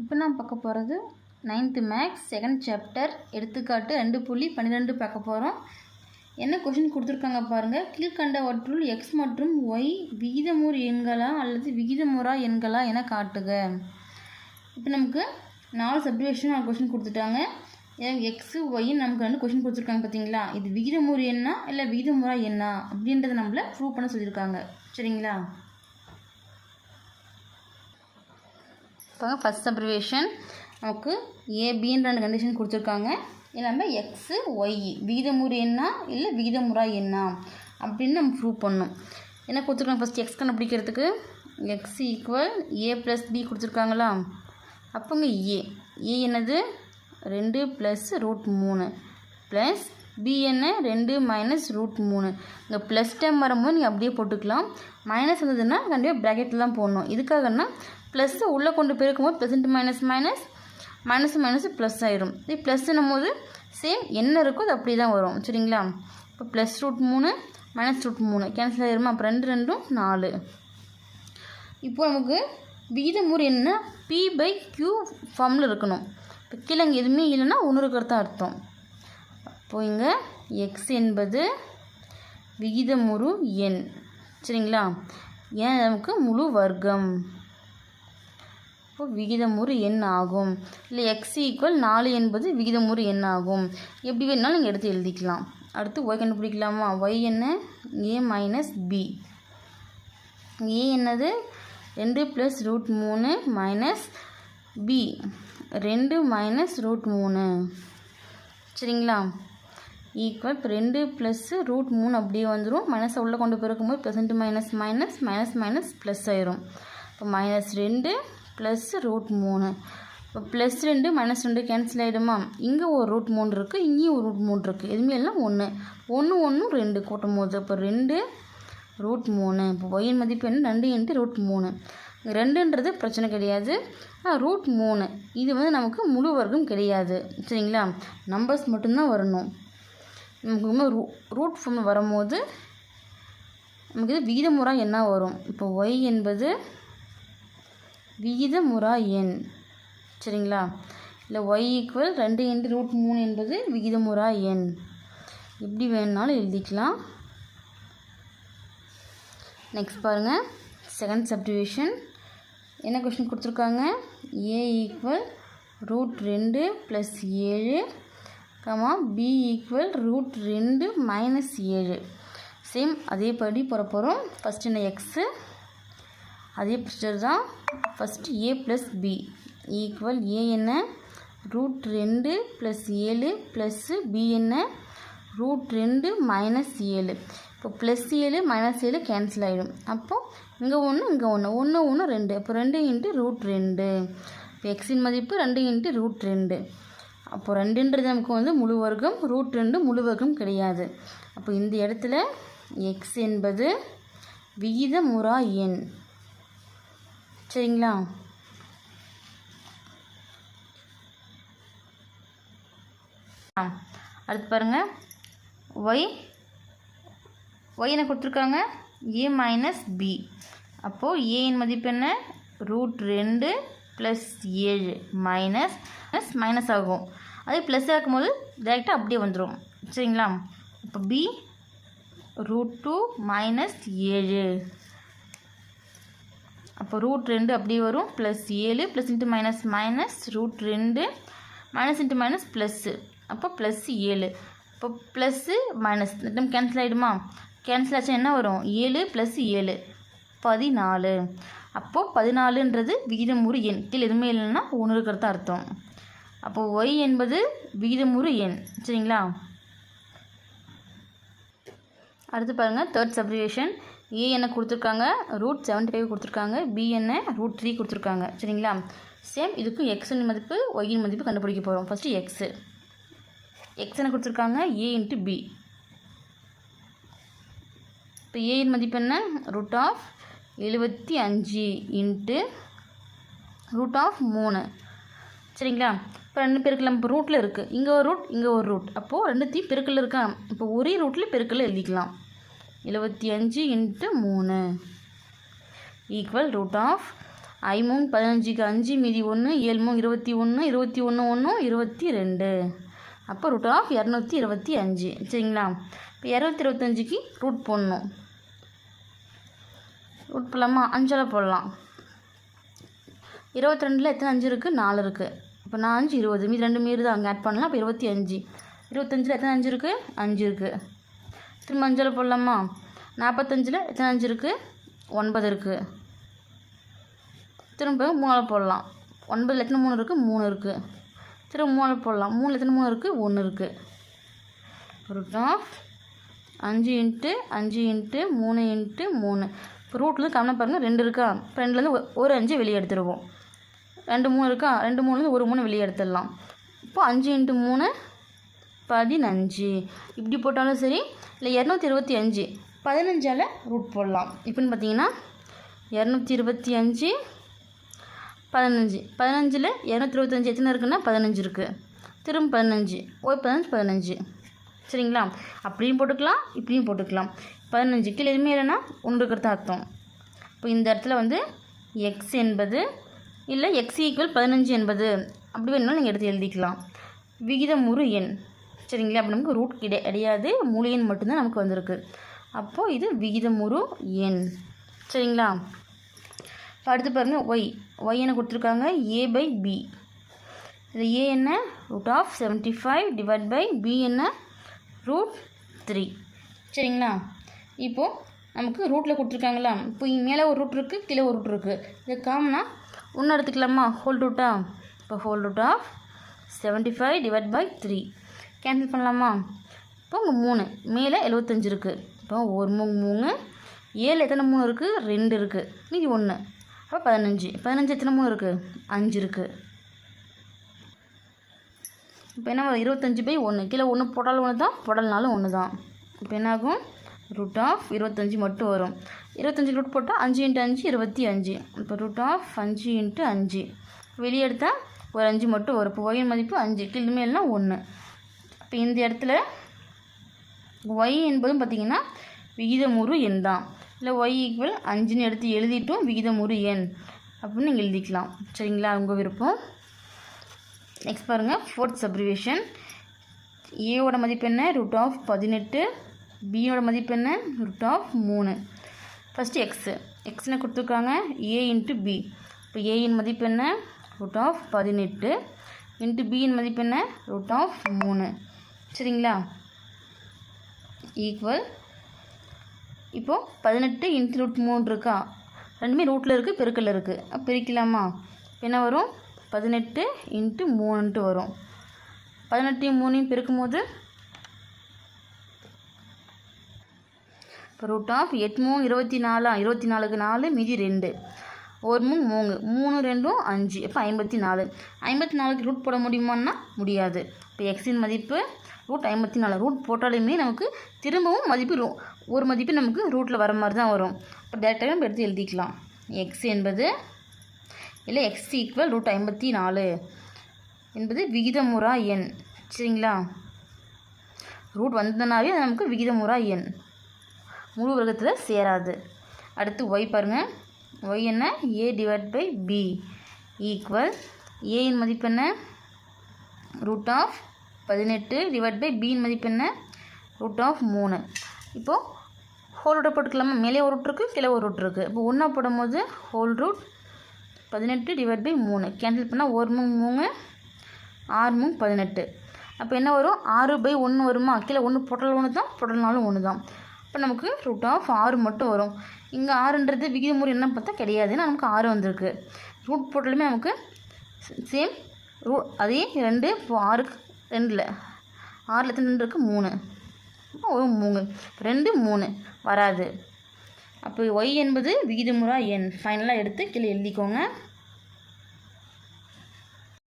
இப்போ நான் பார்க்க போகிறது நைன்த்து மேக்ஸ் செகண்ட் சாப்டர் எடுத்துக்காட்டு ரெண்டு புள்ளி பன்னிரெண்டு பார்க்க போகிறோம். என்ன கொஷின் கொடுத்துருக்காங்க பாருங்கள் கீழ்கண்டவற்றுள் எக்ஸ் மற்றும் ஒய் விகிதமுறு எண்களா அல்லது விகிதமுறா எண்களா என காட்டுக. இப்போ நமக்கு நாலு சப்டிவிஷன் நாலு கொஷின் கொடுத்துட்டாங்க. எக்ஸு ஒய்ன்னு நமக்கு ரெண்டு கொஷின் கொடுத்துருக்காங்க பார்த்தீங்களா? இது விகிதமுறு எண்ணா இல்லை விகிதமுறா எண்ணா அப்படின்றத நம்மளை ப்ரூவ் பண்ண சொல்லியிருக்காங்க. சரிங்களா? இப்போ ஃபஸ்ட் அப்ரிவேஷன் நமக்கு ஏபின்ற ரெண்டு கண்டிஷன் கொடுத்துருக்காங்க. எல்லாமே எக்ஸு ஒய் விகிதமுறு என்ன இல்லை விகிதமுறா என்ன அப்படின்னு நம்ம ப்ரூவ் பண்ணணும். என்ன கொடுத்துருக்காங்க ஃபஸ்ட் எக்ஸ் கண்டுபிடிக்கிறதுக்கு? X equal a plus b கொடுத்துருக்காங்களா? அப்போங்க ஏ ஏ என்னது? ரெண்டு ப்ளஸ் ரூட் மூணு. ப்ளஸ் பி என்ன? ரெண்டு மைனஸ் ரூட் மூணு. இங்கே ப்ளஸ் டைம் வரும்போது நீங்கள் அப்படியே போட்டுக்கலாம். மைனஸ் வந்ததுன்னா கண்டிப்பாக ப்ராக்கெட்டில் தான் போடணும். இதுக்காகன்னா ப்ளஸ்ஸை உள்ளே கொண்டு பெருக்கும்போது plus into minus minus minus minus plus ஆயிரும். இது ப்ளஸ்னும் போது சேம் என்ன இருக்கோ அது அப்படி தான் வரும். சரிங்களா? இப்போ ப்ளஸ் ரூட் மூணு மைனஸ் ரூட் மூணு. கேன்சல் ஆயிருமா? அப்போ ரெண்டு ரெண்டும் நாலு. இப்போ நமக்கு விகிதமுறை என்ன பி பை கியூ ஃபார்மில் இருக்கணும். இப்போ கீழே இங்கே எதுவுமே இல்லைன்னா ஒன்று இருக்கிறது தான் அர்த்தம். அப்போ இங்கே எக்ஸ் என்பது விகிதமுறு எண் சரிங்களா? ஏன்? நமக்கு முழு வர்க்கம். இப்போ விகிதமுறு எண் ஆகும். இல்லை எக்ஸ் ஈக்குவல் நாலு என்பது விகிதமுறு எண் ஆகும். எப்படி வேணாலும் நீங்கள் எடுத்து எழுதிக்கலாம். அடுத்து ஒய் கண்டுபிடிக்கலாமா? ஒய் என்ன? ஏ மைனஸ் பி ஏ என்னது? ரெண்டு ப்ளஸ் ரூட் மூணு மைனஸ் பி ரெண்டு மைனஸ் ரூட் மூணு. சரிங்களா? ஈக்குவல் இப்போ ரெண்டு ப்ளஸ்ஸு ரூட் மூணு அப்படியே வந்துடும் மைனஸை உள்ளே கொண்டு போயிருக்கும்போது plus into minus minus minus minus plus ஆயிரும். இப்போ மைனஸ் ரெண்டு ப்ளஸ் ரூட் மூணு. இப்போ ப்ளஸ் ரெண்டு மைனஸ் ரெண்டு கேன்சல் ஆகிடுமா இங்கே ஒரு ரூட் மூணு இருக்குது இங்கேயும் ஒரு ரூட் மூணு இருக்குது எதுவுமே எல்லாம் ஒன்று ஒன்று ஒன்றும் ரெண்டு கூட்டும் போது இப்போ ரெண்டு ரூட் மூணு. இப்போ ஒயின் மதிப்பு என்ன? ரெண்டு இன்ட்டு ரூட் மூணு. ரெண்டுன்றது பிரச்சனை கிடையாது. ரூட் மூணு. இது வந்து நமக்கு முழு வர்க்கம் கிடையாது. சரிங்களா? நம்பர்ஸ் மட்டும்தான் வரணும். நமக்கு இன்னும் ரூ ரூட் ஃபார்ம் வரும்போது நமக்கு இது விகிதமுறா என்ன வரும்? இப்போ ஒய் என்பது விகிதமுறா எண் சரிங்களா? இல்லை ஒய் ஈக்குவல் ரெண்டு இன்ட்டு ரூட் மூணு என்பது விகிதமுறா எண் எப்படி வேணுனாலும் எழுதிக்கலாம். நெக்ஸ்ட் பாருங்கள் செகண்ட் சப்டிவிஷன் என்ன கொஷின் கொடுத்துருக்காங்க? ஏ ஈக்குவல் ரூட் ரெண்டு ப்ளஸ் ஏழு கமா பி ஈக்குவல் ரூட் ரெண்டு மைனஸ் ஏழு. சேம் அதேபடி போகிற போகிறோம் ஃபஸ்ட் என்ன எக்ஸு அதே ப்ரொசீஜர் தான் first a plus b equal a என்ன? ரூட் ரெண்டு ப்ளஸ் ஏழு ப்ளஸ்ஸு பி என்ன? ரூட் ரெண்டு மைனஸ் ஏழு. இப்போ ப்ளஸ் ஏழு மைனஸ் ஏழு கேன்சல் ஆகிடும் அப்போது இங்கே ஒன்று இங்கே ஒன்று ஒன்று ஒன்று ரெண்டு. அப்போ ரெண்டு இன்ட்டு ரூட் ரெண்டு. இப்போ எக்ஸின் மதிப்பு ரெண்டு இன்ட்டு ரூட் ரெண்டு. அப்போ ரெண்டுன்றது நமக்கு வந்து முழு வர்க்கம் ரூட் ரெண்டு முழு வர்க்கம் கிடையாது. அப்போ இந்த இடத்துல எக்ஸ் என்பது விகிதமுறா எண். சரிங்களா? அடுத்து பாருங்கள் ஒய் ஒய் என்ன கொடுத்துருக்காங்க. ஏ மைனஸ் பி அப்போது ஏயின் மதிப்பு என்ன? ரூட் ரெண்டு ப்ளஸ் ஏழு. மைனஸ் ப்ளஸ் மைனஸ் ஆகும். அதே ப்ளஸ் ஆகும்போது டேரெக்டாக அப்படியே வந்துடும் சரிங்களா? இப்போ பி ரூட் டூ மைனஸ் ஏழு. அப்போ ரூட் ரெண்டு அப்படியே வரும் ப்ளஸ் ஏழு plus into minus minus root ரெண்டு மைனஸ் இன்ட்டு மைனஸ் ப்ளஸ்ஸு அப்போ ப்ளஸ் ஏழு. இப்போ ப்ளஸ்ஸு மைனஸ் ரெண்டும் கேன்சல் ஆகிடுமா கேன்சல் ஆச்சு என்ன வரும்? ஏழு ப்ளஸ் ஏழு. பதினாலு. அப்போது பதினாலுன்றது விகிதமுறு எண். கீழே எதுவுமே இல்லைன்னா ஒன்று இருக்கிறது அர்த்தம். அப்போது ஒய் என்பது விகிதமுறு எண். சரிங்களா? அடுத்து பாருங்கள் தேர்ட் சப்ரிவேஷன் ஏ என்ன கொடுத்துருக்காங்க? ரூட் செவன்ட்டி ஃபைவ் கொடுத்துருக்காங்க. பி என்ன? ரூட் த்ரீ கொடுத்துருக்காங்க. சரிங்களா? சேம் இதுக்கும் எக்ஸின் மதிப்பு ஒய்யின் மதிப்பு கண்டுபிடிக்க போகிறோம் ஃபஸ்ட்டு எக்ஸு எக்ஸ் என்ன கொடுத்துருக்காங்க? ஏ இன்ட்டு பி இப்போ ஏயின் மதிப்பு என்ன? ரூட் ஆஃப் எழுபத்தி அஞ்சு இன்ட்டு ரூட் ஆஃப் மூணு. சரிங்களா? இப்போ ரெண்டு பெருக்கல் இப்போ ரூட்டில் இருக்குது இங்கே ஒரு ரூட் இங்கே ஒரு ரூட் அப்போது ரெண்டுத்தையும் பெருக்கில் இருக்கா? இப்போ ஒரே ரூட்டில் பெருக்கில் எழுதிக்கலாம். எழுபத்தி அஞ்சு இன்ட்டு மூணு. ஈக்குவல் ரூட் ஆஃப் ஐ மூணு பதினஞ்சுக்கு அஞ்சு மீதி ஒன்று ஏழு மூணு இருபத்தி ஒன்று இருபத்தி ஒன்று ஒன்று இருபத்தி ரெண்டு. அப்போ ரூட் ஆஃப் இரநூத்தி இருபத்தி அஞ்சு. சரிங்களா? இப்போ இரநூத்தி இருபத்தஞ்சிக்கு ரூட் போடணும். ரூட் போடலாமா? அஞ்சால் போடலாம். இருபத்தி ரெண்டில் எத்தனை அஞ்சு இருக்குது நாலு இருக்குது இப்போ நான் அஞ்சு இருபது. மீதி ரெண்டு மீறி தான் அங்கே ஆட் பண்ணலாம். இப்போ இருபத்தி அஞ்சு. இருபத்தஞ்சில் எத்தனை அஞ்சு இருக்குது அஞ்சு இருக்குது திரும்ப அஞ்சால் போடலாமா? நாற்பத்தஞ்சில் எத்தனை அஞ்சு இருக்குது ஒன்பது இருக்குது திரும்ப மூணால் போடலாம். ஒன்பதில் எத்தனை மூணு இருக்குது மூணு இருக்குது திரும்ப மூணால் போடலாம். மூணில் எத்தனை மூணு இருக்குது ஒன்று இருக்குது ரூட் ஆஃப் அஞ்சு இன்ட்டு அஞ்சு இன்ட்டு மூணு இன்ட்டு மூணு. இப்போ ரூட்லேருந்து கவனம் பாருங்கள் ரெண்டு இருக்கா? இப்போ ரெண்டுலேருந்து ஒ- ஒரு அஞ்சு வெளியே எடுத்துருவோம். ரெண்டு மூணு இருக்கா? ரெண்டு மூணுலேருந்து ஒரு மூணு வெளியே எடுத்துடலாம். இப்போ அஞ்சு இன்ட்டு மூணு பதினஞ்சு. இப்படி போட்டாலும் சரி இல்லை இரநூத்தி இருபத்தி அஞ்சு. பதினஞ்சால் ரூட் போடலாம். இப்போன்னு பார்த்தீங்கன்னா இரநூத்தி இருபத்தி அஞ்சு பதினஞ்சு. பதினஞ்சில் இரநூத்தி இருபத்தஞ்சி எத்தனை இருக்குன்னா பதினஞ்சு இருக்குது திரும்ப பதினஞ்சு. ஒரு பதினஞ்சு பதினஞ்சு. சரிங்களா? அப்படியும் போட்டுக்கலாம் இப்படியும் போட்டுக்கலாம். பதினஞ்சு கீழே எதுவுமே இல்லைன்னா ஒன்று இருக்கிறது அர்த்தம். இப்போ இந்த இடத்துல வந்து எக்ஸ் என்பது இல்லை எக்ஸ் ஈக்குவல் பதினஞ்சு என்பது. அப்படி வேணும்னாலும் நீங்கள் எடுத்து எழுதிக்கலாம். விகிதமுறு எண். சரிங்களா? அப்போ நமக்கு ரூட் கிடை கிடையாது. முழு எண் மட்டும்தான் நமக்கு வந்திருக்கு. அப்போது இது விகிதமுறு எண். சரிங்களா? இப்போ அடுத்து பாருங்கள் ஒய் ஒய் என்ன கொடுத்துருக்காங்க? ஏ பை பி இது ஏ என்ன? Root of seventy five divide by b என்ன? ரூட் த்ரீ சரிங்களா? இப்போது நமக்கு ரூட்டில் கொடுத்துருக்காங்களா இப்போ மேலே ஒரு ரூட் இருக்குது கீழே ஒரு ரூட் இருக்குது இது காமனாக ஒன்று எடுத்துக்கலாமா? ஹோல் ரூட்டா இப்போ whole root of seventy five divide by three cancel பண்ணலாமா? இப்போ உங்கள் மூணு. மேலே எழுபத்தஞ்சு இருக்குது இப்போ ஒரு மூணு மூணு. ஏழு எத்தனை மூணு இருக்குது ரெண்டு இருக்குது மீதி ஒன்று அப்போ பதினஞ்சு. பதினஞ்சு எத்தனை மூணு இருக்குது அஞ்சு இருக்குது இப்போ என்ன இருபத்தஞ்சி பை ஒன்று கீழே ஒன்று போட்டாலும் ஒன்று தான் போடலனாலும் ஒன்று தான் இப்போ என்னாகும்? ரூட் ஆஃப் இருபத்தஞ்சி மட்டும் வரும். இருபத்தஞ்சி ரூட் போட்டால் அஞ்சு இன்ட்டு அஞ்சு இருபத்தி அஞ்சு. இப்போ ரூட் ஆஃப் அஞ்சு இன்ட்டு அஞ்சு. வெளியே எடுத்தால் ஒரு அஞ்சு மட்டும் வரும். இப்போ ஒயின் மதிப்பு அஞ்சு. கீழ் மேல்னா ஒன்று இப்போ இந்த இடத்துல ஒய் என்பதும் பார்த்திங்கன்னா விகிதமுறு எண் தான். இல்லை ஒய் ஈக்குவல் அஞ்சுன்னு எடுத்து எழுதிட்டும் விகிதமுறு எண் அப்படின்னு நீங்கள் எழுதிக்கலாம். சரிங்களா? உங்கள் விருப்பம். நெக்ஸ்ட் பாருங்கள் ஃபோர்த் சப்ரிவேஷன் ஏவோட மதிப்பு என்ன? ரூட் ஆஃப் பதினெட்டு. பியோட மதிப்பு என்ன? ரூட் ஆஃப் மூணு. ஃபஸ்ட்டு எக்ஸு எக்ஸ்னு கொடுத்துருக்காங்க. ஏ இன்ட்டு பி இப்போ ஏயின் மதிப்பு என்ன? ரூட் ஆஃப் பதினெட்டு. இன்ட்டு பியின் மதிப்பு என்ன? ரூட் ஆஃப் மூணு. சரிங்களா? ஈக்குவல் இப்போது பதினெட்டு இன்ட்டு ரூட் மூணு இருக்கா? ரெண்டுமே ரூட்டில் இருக்குது பெருக்கல் இருக்குது பிரிக்கலாமா? என்ன வரும்? பதினெட்டு இன்ட்டு மூணுன்ட்டு வரும். பதினெட்டையும் மூணையும் பெருக்கும்போது இப்போ ரூட் ஆஃப் எட்டு மூணு இருபத்தி நாலா? இருபத்தி நாலுக்கு நாலு மீதி ரெண்டு. ஒரு மூணு மூணு. மூணு ரெண்டும் அஞ்சு. இப்போ ஐம்பத்தி நாலு. ஐம்பத்தி நாலுக்கு ரூட் போட முடியுமான்னா முடியாது. இப்போ எக்ஸின் மதிப்பு ரூட் ஐம்பத்தி நாலு ரூட் போட்டாலுமே நமக்கு திரும்பவும் மதிப்பு ரூ ஒரு மதிப்பு நமக்கு ரூட்டில் வர மாதிரி தான் வரும். இப்போ டேரெக்டாக நம்ம எடுத்து எழுதிக்கலாம். எக்ஸ் என்பது இல்லை எக்ஸ் ஈக்குவல் ரூட் ஐம்பத்தி நாலு என்பது விகிதமுறா எண். சரிங்களா? ரூட் வந்ததுனாவே அது நமக்கு விகிதமுறா எண். முழு வர்க்கத்தில் சேராது. அடுத்து ஒய் பாருங்கள் ஒய் என்ன? A divide by b equal ஏயின் மதிப்பு என்ன? ரூட் ஆஃப் பதினெட்டு டிவைட் பை பீன் மதிப்பு என்ன? ரூட் ஆஃப் மூணு. இப்போது ஹோல் ரூட்டை போட்டுக்கலாமா? மேலே ஒரு ரூட் இருக்குது கீழே ஒரு ரூட் இருக்குது இப்போ ஒன்றா போடும்போது ஹோல் ரூட் பதினெட்டு டிவைட் பை மூணு. கேன்சல் பண்ணால் ஒரு மூணு மூணு ஆறு மூணு பதினெட்டு. அப்போ என்ன வரும்? ஆறு பை ஒன்று வருமா? கீழே ஒன்று பொட்டல் ஒன்று தான் போட்டலனாலும் ஒன்று தான். இப்போ நமக்கு ரூட் ஆஃப் ஆறு மட்டும் வரும். இங்கே ஆறுன்றது விகிதமுறை என்ன பார்த்தா கிடையாது. ஏன்னா நமக்கு ஆறு வந்திருக்கு. ரூட் போட்டாலுமே நமக்கு சேம் ரூ அதே ரெண்டு இப்போ ஆறுக்கு ரெண்டில். ஆறில் எத்தனை ரெண்டு இருக்குது மூணு. ஒரு மூணு. ரெண்டு மூணு. வராது. அப்போ ஒய் என்பது விகிதமுறா எண் ஃபைனலாக எடுத்து கீழே எழுதிக்கோங்க.